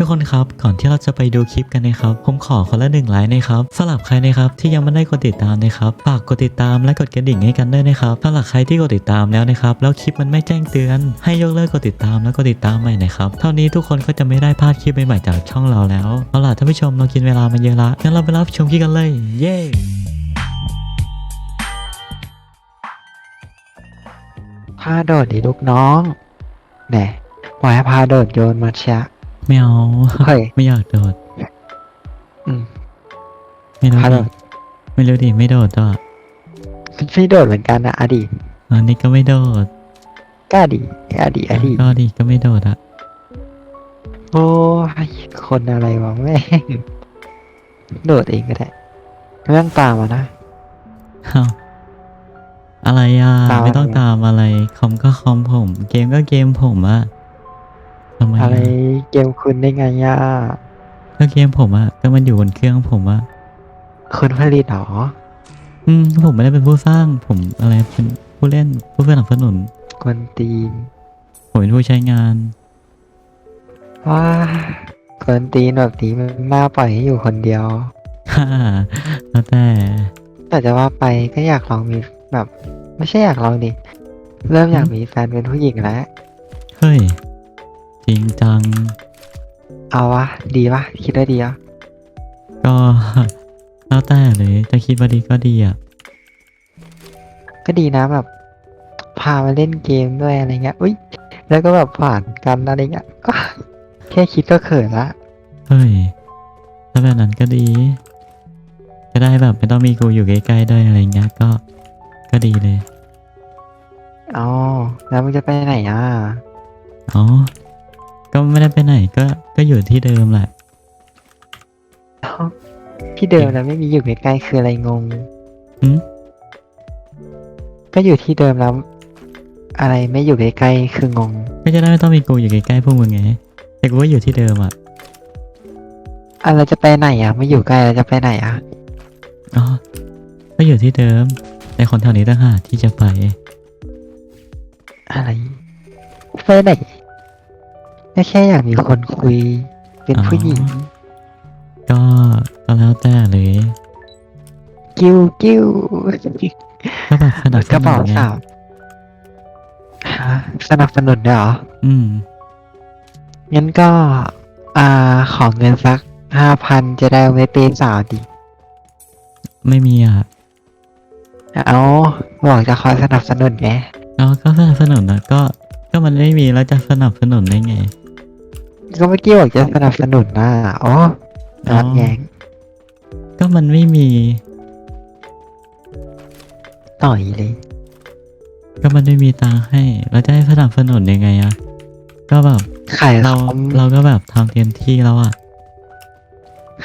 ทุกคนครับ ก่อนที่เราจะไปดูคลิปกันนะครับ ผมขอคนละหนึ่งไลค์นะครับสำหรับใครนะครับที่ยังไม่ได้กดติดตามนะครับฝากกดติดตามและกดกระดิ่งให้กันด้วยนะครับสำหรับใครที่กดติดตามแล้วนะครับแล้วคลิปมันไม่แจ้งเตือน ให้ยกเลิกกดติดตามแล้วกดติดตามใหม่นะครับเท่านี้ทุกคนก็จะไม่ได้พลาดคลิปใหม่ๆจากช่องเราแล้วเอาล่ะท่านผู้ชมเรากินเวลามาเยอะละงั้นเราไปรับชมคลิปกันเลยเย้พาโดดดิลูกน้องแหน่ปล่อยให้พาโดดโยนมาเชีย ไม่เอาเฮ้ยไม่อยากโดดอืมไม่รู้พาโดดิดไม่รู้ดิไม่โดดอะไม่โดดเหมือนกันนะอดีตอันนี้ก็ไม่โดดก็อดีตอดีตอดีตก็ดิก็ไม่โดดอะโอ้ยคนอะไรวะแม่งโดดเองก็ได้ไม่ต้องตามมานะเอ้าอะไรอะตามไม่ต้องตามอะไรคอมก็คอมผม เกมก็เกมผมอะ ทำไมอะไรอะเกมคุณได้ไงย่าก็เกมผมอะก็มันอยู่บนเครื่องผมอะคุณผลิตเหรอ อืมผมไม่ได้เป็นผู้สร้าง ผมอะไรเป็นผู้เล่นผู้สนับสนุนกวนตีนผมเป็นผู้ใช้งานว้ากวนตีนแบบนี้มันน่าปล่อยให้อยู่คนเดียวฮ่าแล้วแต่ แต่จะว่าไปก็อยากลองมีแบบ ไม่ใช่อยากลองดิเริ่มอยากมีแฟนเป็นผู้หญิงแล้ว เฮ้ย จริงจัง เอาวะ ดีปะคิดว่าดีอะก็แล้วแต่เลยจะคิดว่าดีก็ดีอะก็ดีนะแบบ พามาเล่นเกมด้วยอะไรเงี้ย อุ้ย แล้วก็แบบผ่านกันอะไรเงี้ยอ้าวแค่คิดก็เขินละ เฮ้ย ถ้าแบบนั้นก็ดี จะได้แบบไม่ต้องมีกูอยู่ใกล้ๆด้วยอะไรเงี้ย ก็ ก็ดีเลย อ๋อ แล้วมึงจะไปไหนอะ อ๋อ ก็ไม่ได้ไปไหนก็ก็อยู่ที่เดิมแหละเอ้าที่เดิมแล้วไม่มีอยู่ใกล้ๆคืออะไรงงหืมก็อยู่ที่เดิมแล้ว อะไรไม่อยู่ใกล้ๆคืองง ก็จะได้ไม่ต้องมีกูอยู่ใกล้ๆพวกมึงไง แต่กูก็อยู่ที่เดิมอะอะไรจะไปไหนอะ ไม่อยู่ใกล้แล้วจะไปไหนอะอ๋อก็อยู่ที่เดิม แต่คนแถวนี้ต่างหากที่จะไป อะไรไปไหน ก็แค่อยากมีคนคุย เป็นอ๋อผู้หญิง ก็ก็แล้วแต่เลย กิ้วกิ้วก็แบบสนับสกระนุเป๋านไงสาวฮะสนับสนุนด้วยเหรอ อืม งั้นก็ อ่า ขอเงินสักห้าพันจะได้เอาไว้เปย์สาวดีไม่มีอะ เอาบอกจะคอยสนับสนุนไง อ๋อก็สนับสนุนนะก็ ก็มันไม่มีแล้วจะสนับสนุนได้ไง ก็เมื่อกี้บอกจะสนับสนุนนะอ๋ออ๋อนัดแยงก็มันไม่มี ต่อยเลย ก็มันไม่มีตังค์ให้ เราจะให้สนับสนุนยังไงอะก็แบบขายคเราอมเราก็แบบทำเต็มที่แล้วอะ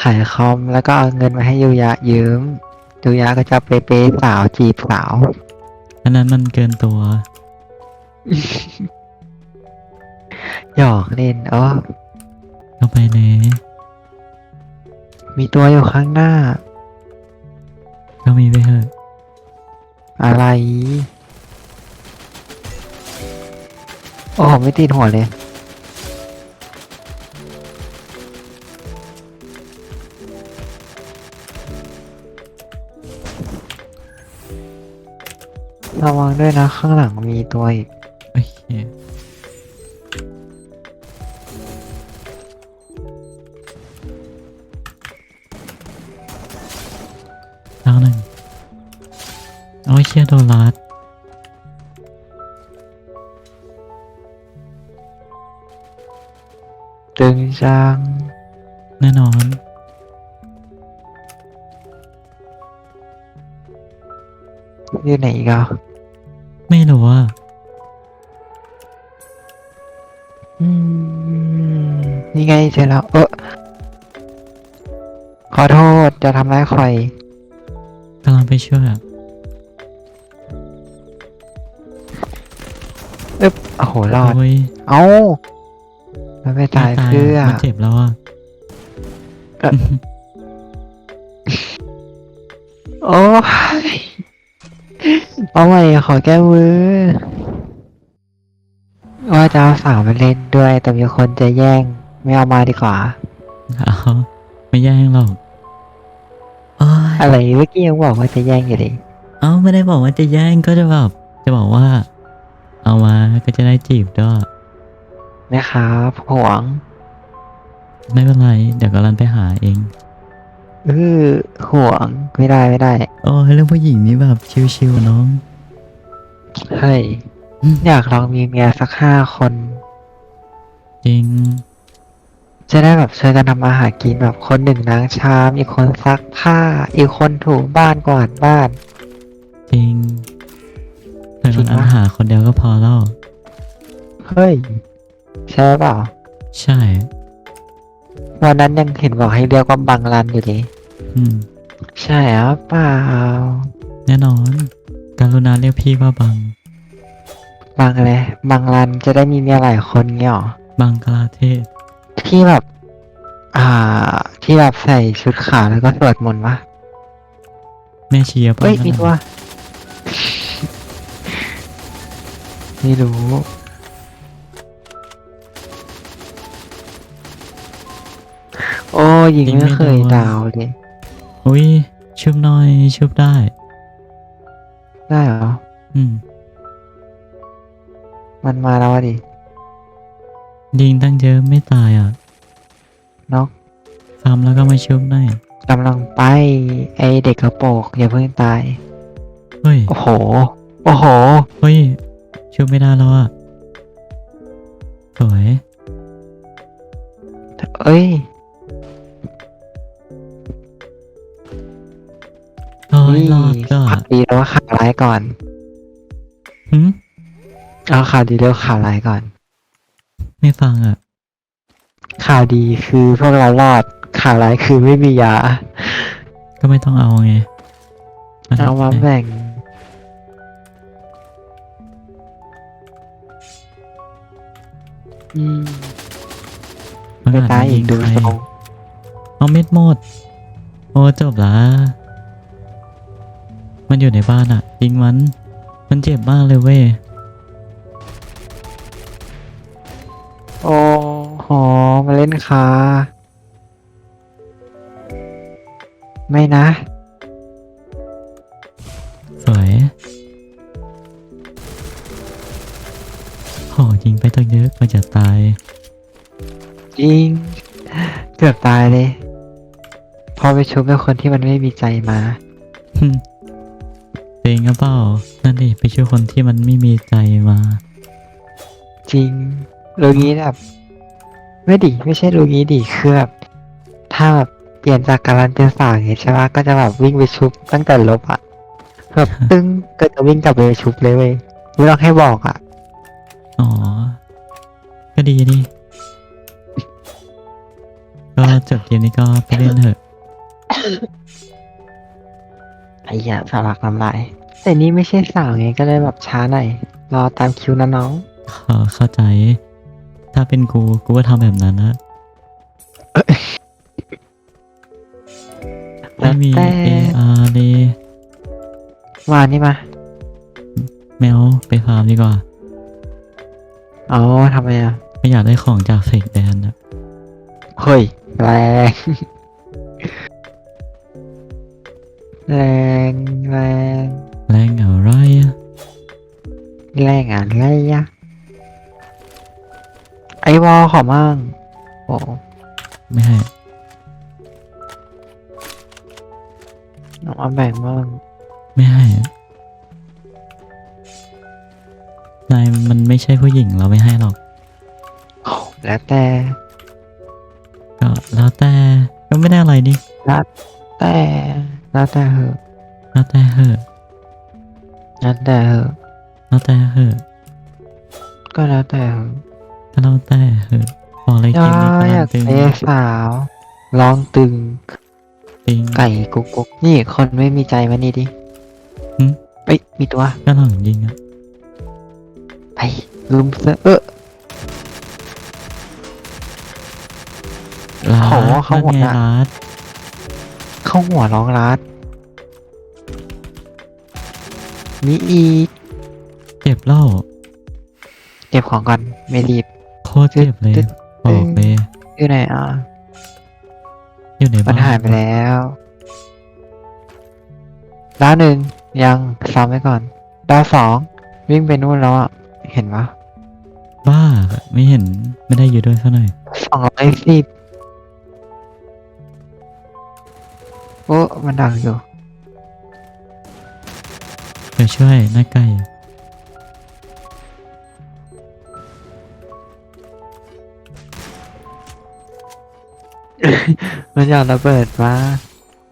ขายคอมแล้วก็เอาเงินมาให้ยูยะยืมยูยะก็จะไปเปย์สาวจีบสาว อันนั้นมันเกินตัว หยอกเล่นอ๋อก็ไปเลยมีตัวอยู่ข้างหน้า ก็มีไปเถอะอะไร โอ้โหไม่ติดหัวเลย ระวังด้วยนะ ข้างหลังมีตัวอีก โอ้ยเชียโดนลัดตึงจัง แน่นอน อยู่ไหนอีกอะไม่รู้ว่าอืมนี่ไงเจอแล้ว เออขอโทษจะทำร้ายใครกำลังไปช่วยอะ โอ้โหรอดโอ้ยเอ้ามันไม่ตายไม่เพื่อ มันเจ็บแล้วอะโอ้ยเอาใหม่ขอแก้มือ ว่าจะเอาสาวมาเล่นด้วย แต่มีคนจะแย่ง ไม่เอามาดีกว่า เอาไม่แย่งหรอกโอ้ยอะไรเมื่อกี้ยังบอกว่าจะแย่งอยู่เลย เอาไม่ได้บอกว่าจะแย่งก็จะแบบจะบอกว่า เอามาก็จะได้จีบด้วยนะครับห่วง ไม่เป็นไรเดี๋ยวก็รันไปหาเองเออห่วงไม่ได้ไม่ได้โอ้ยเรื่องผู้หญิงนี่แบบชิวๆน้อง เฮ้ยอืมอยากลองมีเมียสักห้าคน จริง จะได้แบบช่วยกันทำอาหารกินแบบคนหนึ่งล้างชาม อีกคนซักผ้า อีกคนถูบ้านกวาดบ้าน จริง แต่จริงรันปะหาคนเดียวก็พอแล้ว เฮ้ย ใช่เปล่า ใช่ วันนั้นยังเห็นบอกให้เรียกว่าบังรันอยู่เลยอืม ใช่หรือเปล่า แน่นอน การุณาเรียกพี่ว่าบัง บังอะไรบังรันจะได้มีเมียหลายคนเงี้ยหรอ บังกลาเทศ ที่แบบ อ่า ที่แบบใส่ชุดขาวแล้วก็สวดมนต์วะ แม่เชียร์ปะเฮ้ยนั่นมีน่ะตัว ไม่รู้โอ้ยิงไม่เคยดาวเลยอุ้ยชุบหน่อยชุบได้ ได้เหรอ อืม มันมาแล้วอะดิยิงตั้งเยอะไม่ตายอะน็อกฟาร์มแล้วก็มาชุบได้กำลังไป ไอเด็กกระโปรงอย่าเพิ่งตาย เฮ้ย โอ้โห โอ้โห เฮ้ย ชุบไม่ได้แล้วอะสวย เอ้ยโอ้ยนี่รอดก็ข่าวดีแล้วว่าข่าวร้ายก่อนหืมเอาข่าวดีแล้วข่าวร้ายก่อน ไม่ฟังอะ ข่าวดีคือพวกเรารอด ข่าวร้ายคือไม่มียา ก็ไม่ต้องเอาไงเอามาไปแบ่ง มันไม่อาจตายจะอียิกงดูใครทรงเอาเม็ดหมด โอ้จบละมันอยู่ในบ้านอะยิงมัน มันเจ็บมากเลยเว้ย โอ้โหมาเล่นคา ไม่นะ ตั้งเยอะก็จะตาย จริง เกือบตายเลย พอไปชุบเป็นคนที่มันไม่มีใจมาหึเต็งหรือเปล่า นั่นดิไปช่วยคนที่มันไม่มีใจมา จริงรู้งี้แบบไม่ดิไม่ใช่รู้งี้ดิคือแบบถ้าแบบเปลี่ยนจากการันเป็นสางอย่างเงี้ยใช่ปะก็จะแบบวิ่งไปชุบตั้งแต่ลบอะแบบตึ้งก็จะวิ่งกลับไปชุบเลยเว้ยไม่ต้องให้บอกอะอ๋อก็ ดีดิก็จบเกมนี้ก็ไปเล่นเถอะไอ้เหี้ยสารักน้ำลายแต่นี่ไม่ใช่สาวไงก็เลยแบบช้าหน่อยรอตามคิวนะน้องขอเข้าใจ ถ้าเป็นกู กูก็ทำแบบนั้นนะไม่มีแต่ AR เลยมานี่มาแมวไปฟาร์มดีกว่าอ๋อทำไมอะ ไม่อยากได้ของจากเฟกแดนอะเฮ้ย แรง แรงแรงแรงอะไรอะแรงอะไรอะไอวอลขอมั่งโอ้ไม่ให้เอามาแบ่งมั่งไม่ให้อะนายมันไม่ใช่ผู้หญิงเราไม่ให้หรอกโอ้ แล้วแต่ก็แล้วแต่ก็ไม่ได้อะไรดิแต่แล้วแต่เหอะแล้วแต่เหอะแล้วแต่เหอะแล้วแต่เหอะก็แล้วแต่เหอะก็แล้วแต่เหอะบอกเลยอเกมนี้อยากกำลังตึงเปย์สาวลองตึงตึงไก่กุกกุกนี่คนไม่มีใจมานี่ดิหึเอ้ยมีตัวก็หลังยิงอะไปลืมเสื้อเออ ลาโหดเขานั่นหมดไงอะลาดเข้าหัวร้องรัดมีอีกเจ็บเล่าเก็บของก่อนไม่รีบ โคตรเจ็บเลยตึ๊ด บอกเลยตอยู่ไหนอะอยู่ในมันบ้านหายไปแล้วดาวหนึ่งยังซ้ำไว้ก่อนดาวสองวิ่งไปนู่นแล้วอะเห็นปะบ้าไม่เห็นไม่ได้อยู่ด้วยซะหน่อยสองร้อยสิบ โอ้มันดังอยู่เดี๋ยวช่วยหน้าไก่มันอยากระเบิดมา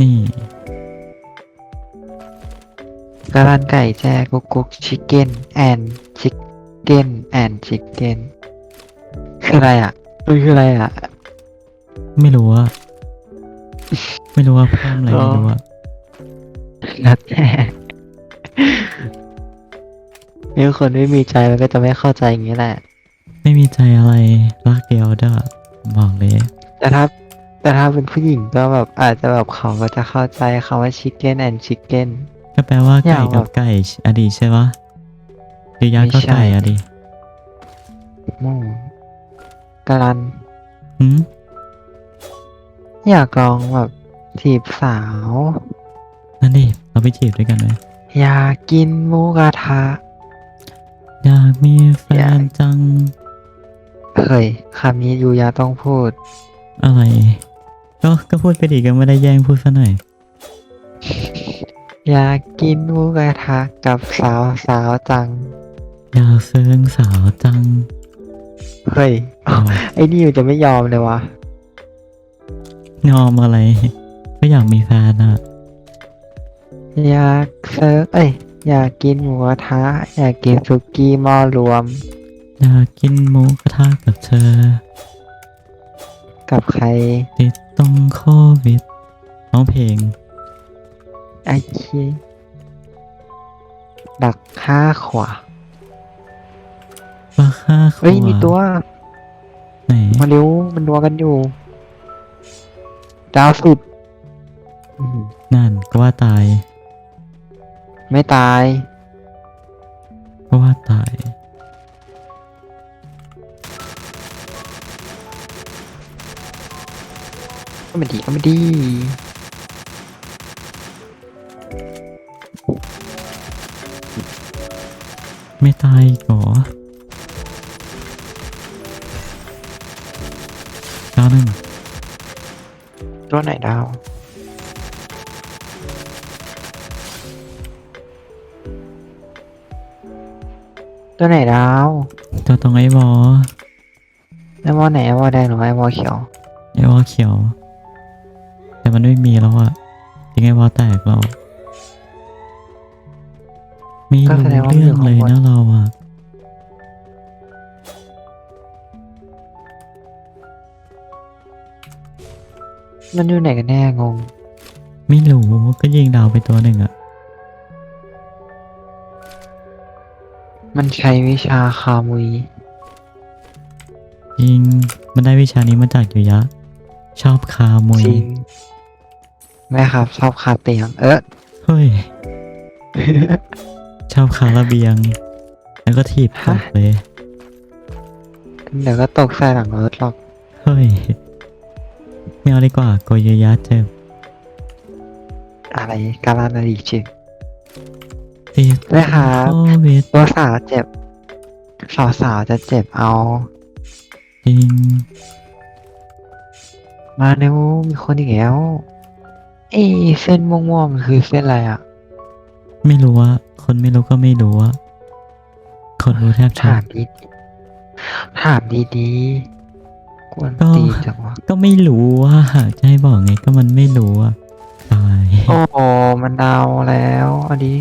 นี่กระดานไก่แจ้กุ๊กกุ๊กชิคเก้นแอนชิคเก้นแอนชิคเก้นคืออะไรอะมันคืออะไรอะ ไม่รู้ว่า ไม่รู้ว่าเพิ่มอะไรอ๋อไม่รู้ว่าแล้วแต่นี่คนไม่มีใจมันก็จะไม่เข้าใจอย่างนี้แหละ ไม่มีใจอะไรรักเดียวเด้อบอกเลย แต่ถ้าแต่ถ้าเป็นผู้หญิงก็แบบอาจจะแบบเขาก็จะเข้าใจคำว่าชิคเก้นแอนชิคเก้นก็แปลว่าอย่าไก่งกับแบบไก่อดีใช่ปะหรือยาไม่ก็ใช่ไก่อดีมูกรันหืมอยากลองแบบ จีบสาว นั่นดิ เราไปจีบด้วยกันไหมอยากกินหมูกระทะ อยากมีแฟอยากนจัง เฮ้ยคำนี้ยูยาต้องพูด อะไร ก็ก็พูดไปดิก็ไม่ได้แย่งพูดซะหน่อย อยากกินหมูกระทะกับสาวสาวจัง อยากเซิงสาวจัง เฮ้ยอ๋อไอ้นี่มันจะไม่ยอมเลยวะงอมอะไร ก็อยากมีแฟนอะ อยากเซิร์ฟเอ้ยอยากกินหมูกระทะอยากกินสุกี้หม้อรวม อยากกินหมูกระทะกับเธอ กับใครติดตรงโควิดร้องเพลง ไอ้คีดักห้าขวาราคาเฮ้ยมีตัวไหนมาเร็วมันนัวกันอยู่ ดาวสุดอืม นั่นก็ว่าตาย ไม่ตาย ก็ว่าตาย ก็ไม่ดีก็ไม่ดีไม่ตายอีกเหรอเก้าหนึ่งตัวไหนดาว ตัวไหนดาวตัวตรงไอ้วอไอวอไหนไอวอแดงหรือไอวอเขียวไอ้วอเขียว แต่มันไม่มีแล้วอะยังไงวอแตกเราไม่ก็รู้แสดงว่าเรื่องเลยอยู่ข้างบนนะเราอะมันอยู่ไหนกันแน่งง ไม่รู้ก็ยิงดาวไปตัวหนึ่งอะ มันใช้วิชาคามุยยิงมันได้วิชานี้มาจากยูยะ ชอบคามุยจริงแม่ครับ ชอบคาเตียง เออเฮ้ย ชอบคาระเบียง แล้วก็ถีบตกเลย เดี๋ยวก็ตกใส่หลังรถหรอก เฮ้ยไม่เอาดีกว่าโกยยะเจ็บอะไรการานาดีจิ ติดได้ครับโควิดตัวสาวเจ็บ สาวสาวๆจะเจ็บเอา จริงมาเร็วมีคนอีกแล้วเอ้เส้นม่วงๆมันคือเส้นอะไรอะไม่รู้ว่า คนไม่รู้ก็ไม่รู้ว่า คนรู้แทบช็อถากมดีถามดีๆกวนก็ ตีนจังวะก็ไม่รู้ว่าจะให้บอกไงก็มันไม่รู้อะตาย โอ้โหมันดาวแล้วอันนี้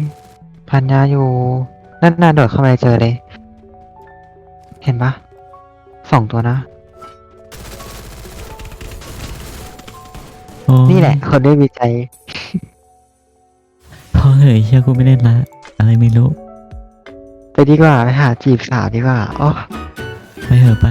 พันยาอยู่นั่นน่าโดดเข้าไปเจอเลย เห็นปะสองตัวนะ โอ้ยนี่แหละ คนได้วิจัย พอเหยเชื่อกูไม่เล่นละ อะไรไม่รู้ ไปดีกว่า ไปหาจีบสาวดีกว่าอ๋อ ไปเหอะไป